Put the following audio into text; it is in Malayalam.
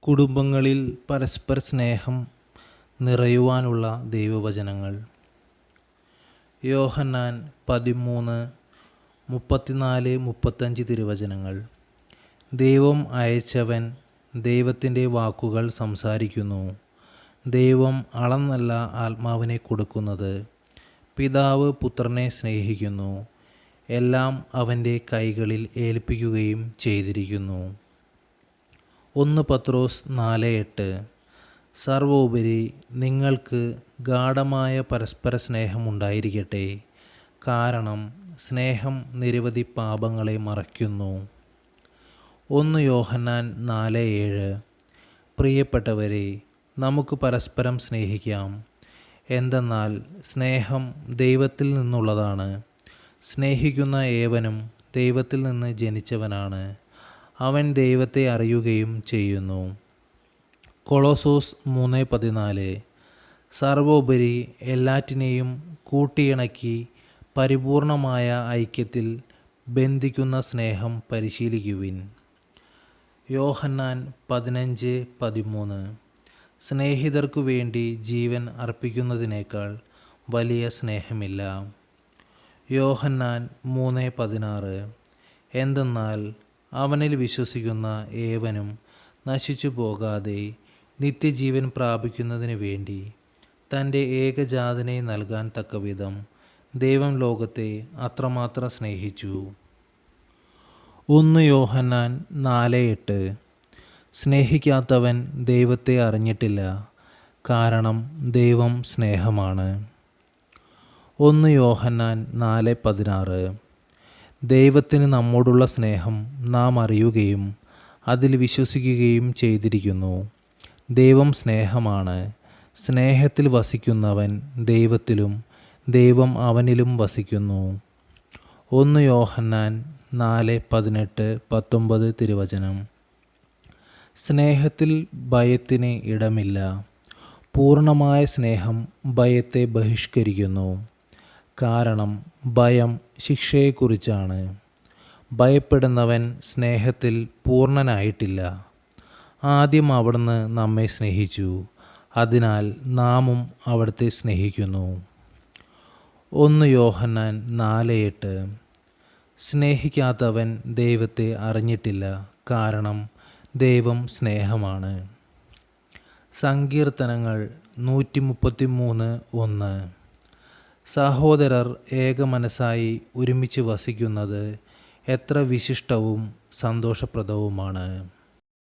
കുടുംബങ്ങളിൽ പരസ്പര സ്നേഹം നിറയുവാനുള്ള ദൈവവചനങ്ങൾ. യോഹന്നാൻ പതിമൂന്ന് മുപ്പത്തിനാല് മുപ്പത്തഞ്ച് തിരുവചനങ്ങൾ. ദൈവം അയച്ചവൻ ദൈവത്തിന്റെ വാക്കുകൾ സംസാരിക്കുന്നു. ദൈവം അളന്നല്ല ആത്മാവിനെ കൊടുക്കുന്നത്. പിതാവ് പുത്രനെ സ്നേഹിക്കുന്നു. എല്ലാം അവന്റെ കൈകളിൽ ഏൽപ്പിക്കുകയും ചെയ്തിരിക്കുന്നു. ഒന്ന് പത്രോസ് നാല് എട്ട്. സർവോപരി നിങ്ങൾക്ക് ഗാഠമായ പരസ്പര സ്നേഹമുണ്ടായിരിക്കട്ടെ കാരണം സ്നേഹം നിരവധി പാപങ്ങളെ മറയ്ക്കുന്നു. ഒന്ന് യോഹന്നാൻ നാല് ഏഴ്. പ്രിയപ്പെട്ടവരെ നമുക്ക് പരസ്പരം സ്നേഹിക്കാം. എന്തെന്നാൽ സ്നേഹം ദൈവത്തിൽ നിന്നുള്ളതാണ്. സ്നേഹിക്കുന്ന ഏവനും ദൈവത്തിൽ നിന്ന് ജനിച്ചവനാണ്. അവൻ ദൈവത്തെ അറിയുകയും ചെയ്യുന്നു. കൊളോസോസ് മൂന്ന് പതിനാല്. സർവോപരി എല്ലാറ്റിനെയും കൂട്ടിയിണക്കി പരിപൂർണമായ ഐക്യത്തിൽ ബന്ധിക്കുന്ന സ്നേഹം പരിശീലിക്കുവിൻ. യോഹന്നാൻ പതിനഞ്ച് പതിമൂന്ന്. സ്നേഹിതർക്കു വേണ്ടി ജീവൻ അർപ്പിക്കുന്നതിനേക്കാൾ വലിയ സ്നേഹമില്ല. യോഹന്നാൻ മൂന്ന് പതിനാറ്. എന്തെന്നാൽ അവനിൽ വിശ്വസിക്കുന്ന ഏവനും നശിച്ചു പോകാതെ നിത്യജീവൻ പ്രാപിക്കുന്നതിന് വേണ്ടി തന്റെ ഏകജാതനെ നൽകാൻ തക്കവിധം ദൈവം ലോകത്തെ അത്രമാത്രം സ്നേഹിച്ചു. ഒന്ന് യോഹന്നാൻ നാല് എട്ട്. സ്നേഹിക്കാത്തവൻ ദൈവത്തെ അറിഞ്ഞിട്ടില്ല കാരണം ദൈവം സ്നേഹമാണ്. ഒന്ന് യോഹന്നാൻ നാല് പതിനാറ്. ദൈവത്തിന് നമ്മോടുള്ള സ്നേഹം നാം അറിയുകയും അതിൽ വിശ്വസിക്കുകയും ചെയ്തിരിക്കുന്നു. ദൈവം സ്നേഹമാണ്. സ്നേഹത്തിൽ വസിക്കുന്നവൻ ദൈവത്തിലും ദൈവം അവനിലും വസിക്കുന്നു. ഒന്ന് യോഹന്നാൻ നാല് പതിനെട്ട് പത്തൊമ്പത് തിരുവചനം. സ്നേഹത്തിൽ ഭയത്തിന് ഇടമില്ല. പൂർണമായ സ്നേഹം ഭയത്തെ ബഹിഷ്കരിക്കുന്നു. കാരണം ഭയം ശിക്ഷയെക്കുറിച്ചാണ്. ഭയപ്പെടുന്നവൻ സ്നേഹത്തിൽ പൂർണനായിട്ടില്ല. ആദ്യം അവിടുന്ന് നമ്മെ സ്നേഹിച്ചു. അതിനാൽ നാമും അവിടുത്തെ സ്നേഹിക്കുന്നു. ഒന്ന് യോഹന്നാൻ നാല് എട്ട്. സ്നേഹിക്കാത്തവൻ ദൈവത്തെ അറിഞ്ഞിട്ടില്ല. കാരണം ദൈവം സ്നേഹമാണ്. സങ്കീർത്തനങ്ങൾ നൂറ്റി മുപ്പത്തി മൂന്ന് ഒന്ന്. സഹോദരർ ഏകമനസ്സായി ഒരുമിച്ച് വസിക്കുന്നത് എത്ര വിശിഷ്ടവും സന്തോഷപ്രദവുമാണ്.